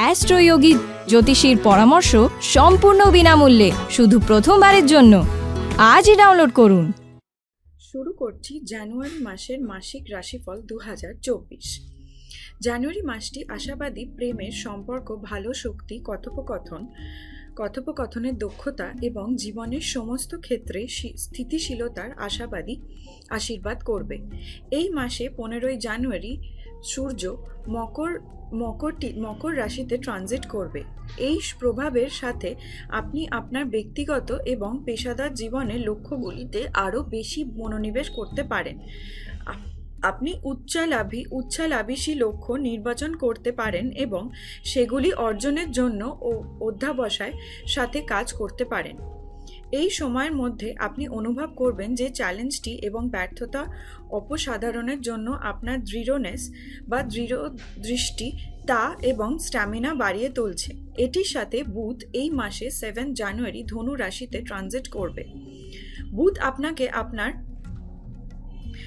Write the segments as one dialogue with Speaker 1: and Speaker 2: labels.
Speaker 1: অ্যাস্ট্রোয়োগী জ্যোতিষীর পরামর্শ সম্পূর্ণ বিনামূল্যে, শুধু প্রথমবারের জন্য। আজই ডাউনলোড করুন।
Speaker 2: শুরু করছি জানুয়ারি মাসের মাসিক রাশিফল দু হাজার চব্বিশ। জানুয়ারি মাসটি আশাবাদী, প্রেমের সম্পর্ক, ভালো শক্তি, কথোপকথন, কথোপকথনের দক্ষতা এবং জীবনের সমস্ত ক্ষেত্রে স্থিতিশীলতার আশাবাদী আশীর্বাদ করবে। এই মাসে পনেরোই জানুয়ারি সূর্য মকর মকরটি মকর রাশিতে ট্রানজিট করবে। এই প্রভাবের সাথে আপনি আপনার ব্যক্তিগত এবং পেশাদার জীবনের লক্ষ্যগুলিতে আরও বেশি মনোনিবেশ করতে পারেন। আপ- আপনি উচ্চালাভী উচ্চালাভিসী লক্ষ্য নির্বাচন করতে পারেন এবং সেগুলি অর্জনের জন্য ও অধ্যাবসায় সাথে কাজ করতে পারেন। এই সময়ের মধ্যে আপনি অনুভব করবেন যে চ্যালেঞ্জটি এবং ব্যর্থতা অপসাধারণের জন্য আপনার দৃঢ়নেস বা দৃঢ় দৃষ্টি, তা এবং স্ট্যামিনা বাড়িয়ে তুলছে। এটির সাথে বুধ এই মাসে সেভেন জানুয়ারি ধনু রাশিতে ট্রানজিট করবে। বুধ আপনাকে আপনার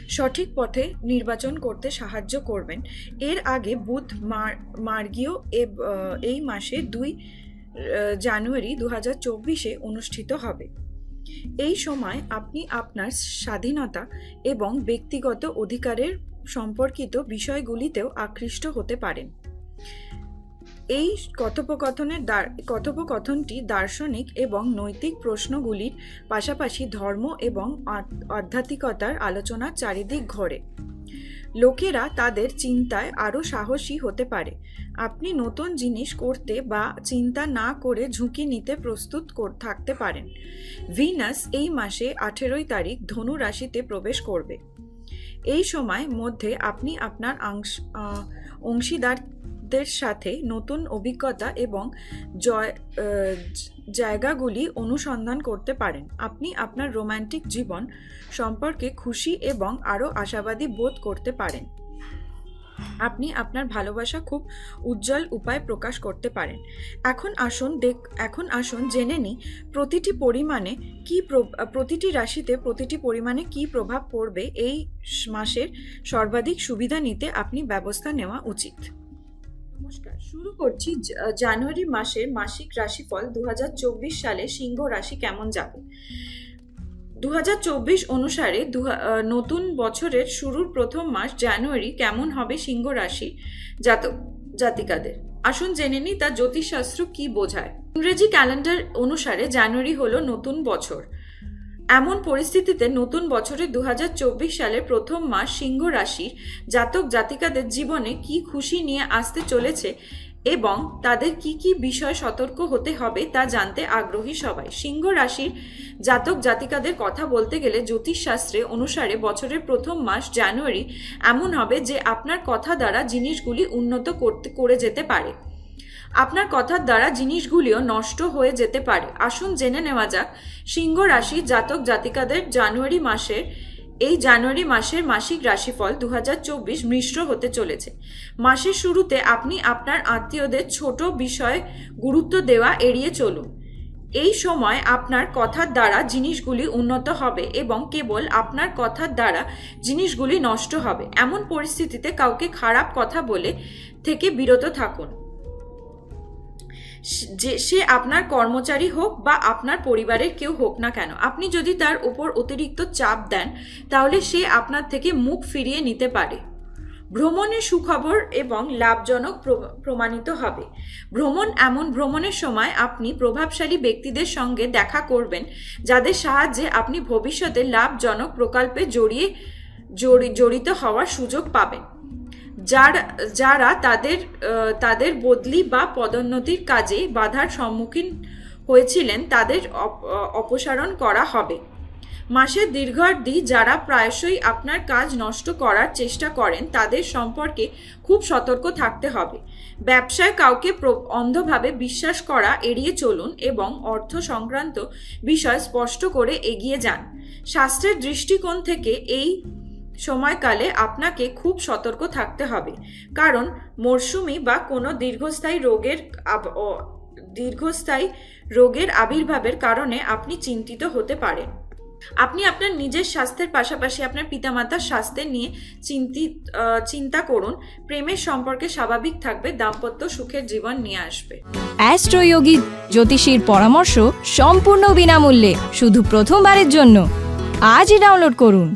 Speaker 2: সঠিক পথে নির্বাচন করতে সাহায্য করবেন। এর আগে বুধ মার, মার্গীয় এই মাসে দুই জানুয়ারি দু হাজার চব্বিশে অনুষ্ঠিত হবে। এই সময় আপনি আপনার স্বাধীনতা এবং ব্যক্তিগত অধিকারের সম্পর্কিত বিষয়গুলিতেও আকৃষ্ট হতে পারেন। এই কথোপকথনের কথোপকথনটি দার্শনিক এবং নৈতিক প্রশ্নগুলির পাশাপাশি ধর্ম এবং আধ- আধ্যাত্মিকতার আলোচনার চারিদিক ঘোরে। লোকেরা তাদের চিন্তায় আরও সাহসী হতে পারে। আপনি নতুন জিনিস করতে বা চিন্তা না করে ঝুঁকি নিতে প্রস্তুত থাকতে পারেন। ভিনাস এই মাসে আঠেরোই তারিখ ধনু রাশিতে প্রবেশ করবে। এই সময় মধ্যে আপনি আপনার আংশ অংশীদারদের সাথে নতুন অভিজ্ঞতা এবং জয় জায়গাগুলি অনুসন্ধান করতে পারেন। আপনি আপনার রোমান্টিক জীবন সম্পর্কে খুশি এবং আরও আশাবাদী বোধ করতে পারেন। আপনি আপনার ভালোবাসা খুব উজ্জ্বল উপায় প্রকাশ করতে পারেন। এখন আসুন দেখ, এখন আসুন জেনে নিই প্রতিটি পরিমাণে কি প্র- প্রতিটি রাশিতে প্রতিটি পরিমাণে কি প্রভাব পড়বে এই মাসের সর্বাধিক সুবিধা নিতে আপনি ব্যবস্থা নেওয়া উচিত। নমস্কার। শুরু করছি জানুয়ারি মাসের মাসিক রাশিফল দু হাজার চব্বিশ সালে সিংহ রাশি কেমন যাবে? দু হাজার চব্বিশ অনুসারে নতুন বছরের শুরুর প্রথম মাস জানুয়ারি কেমন হবে সিংহ রাশি জাতক, জাতিকাদের? আসুন জেনে নিই তা জ্যোতিষশাস্ত্র কি বোঝায়। ইংরেজি ক্যালেন্ডার অনুসারে জানুয়ারি হলো নতুন বছর। এমন পরিস্থিতিতে নতুন বছরের দু সালের প্রথম মাস সিংহ রাশির জাতক জাতিকাদের জীবনে কি খুশি নিয়ে আসতে চলেছে এবং তাদের কি কি বিষয় সতর্ক হতে হবে তা জানতে আগ্রহী সবাই। সিংহ রাশির জাতক জাতিকাদের কথা বলতে গেলে জ্যোতিষশাস্ত্রে অনুসারে বছরের প্রথম মাস জানুয়ারি এমন হবে যে আপনার কথা দ্বারা জিনিসগুলি উন্নত করতে, করে যেতে পারে। আপনার কথার দ্বারা জিনিসগুলিও নষ্ট হয়ে যেতে পারে। আসুন জেনে নেওয়া যাক, সিংহ রাশি জাতক জাতিকাদের জানুয়ারি মাসের, এই জানুয়ারি মাসের মাসিক রাশিফল দু হাজার চব্বিশ মিশ্র হতে চলেছে। মাসের শুরুতে আপনি আপনার আত্মীয়দের ছোট বিষয়ে গুরুত্ব দেওয়া এড়িয়ে চলুন। এই সময় আপনার কথার দ্বারা জিনিসগুলি উন্নত হবে এবং কেবল আপনার কথার দ্বারা জিনিসগুলি নষ্ট হবে। এমন পরিস্থিতিতে কাউকে খারাপ কথা বলে থেকে বিরত থাকুন। যে সে আপনার কর্মচারী হোক বা আপনার পরিবারের কেউ হোক না কেন, আপনি যদি তার উপর অতিরিক্ত চাপ দেন, তাহলে সে আপনার থেকে মুখ ফিরিয়ে নিতে পারে। ভ্রমণের সুখবর এবং লাভজনক প্রমাণিত হবে। ভ্রমণ এমন ভ্রমণের সময় আপনি প্রভাবশালী ব্যক্তিদের সঙ্গে দেখা করবেন, যাদের সাহায্যে আপনি ভবিষ্যতে লাভজনক প্রকল্পে জড়িয়ে জড়ি- জড়িত হওয়ার সুযোগ পাবেন। যার, যারা তাদের তাদের বদলি বা পদোন্নতির কাজে বাধার সম্মুখীন হয়েছিলেন, তাদের অপ- অপসারণ করা হবে। মাসের দীর্ঘাবধি যারা প্রায়শই আপনার কাজ নষ্ট করার চেষ্টা করেন, তাদের সম্পর্কে খুব সতর্ক থাকতে হবে। ব্যবসায় কাউকে অন্ধভাবে বিশ্বাস করা এড়িয়ে চলুন এবং অর্থ সংক্রান্ত বিষয় স্পষ্ট করে এগিয়ে যান। শাস্ত্রের দৃষ্টিকোণ থেকে এই সময়কালে আপনাকে খুব সতর্ক থাকতে হবে। কারণ মরশুমি বা কোনো দীর্ঘস্থায়ী রোগের দীর্ঘস্থায়ী রোগের আবির্ভাবের কারণে আপনি চিন্তিত হতে পারেন। আপনি আপনার নিজের স্বাস্থ্যের পাশাপাশি আপনার পিতামাতার স্বাস্থ্যের নিয়ে চিন্তিত চিন্তা করুন। প্রেমের সম্পর্কে স্বাভাবিক থাকবে, দাম্পত্য সুখের জীবন নিয়ে আসবে।
Speaker 1: অ্যাস্ট্রোয়োগী জ্যোতিষীর পরামর্শ সম্পূর্ণ বিনামূল্যে, শুধু প্রথমবারের জন্য। আজই ডাউনলোড করুন।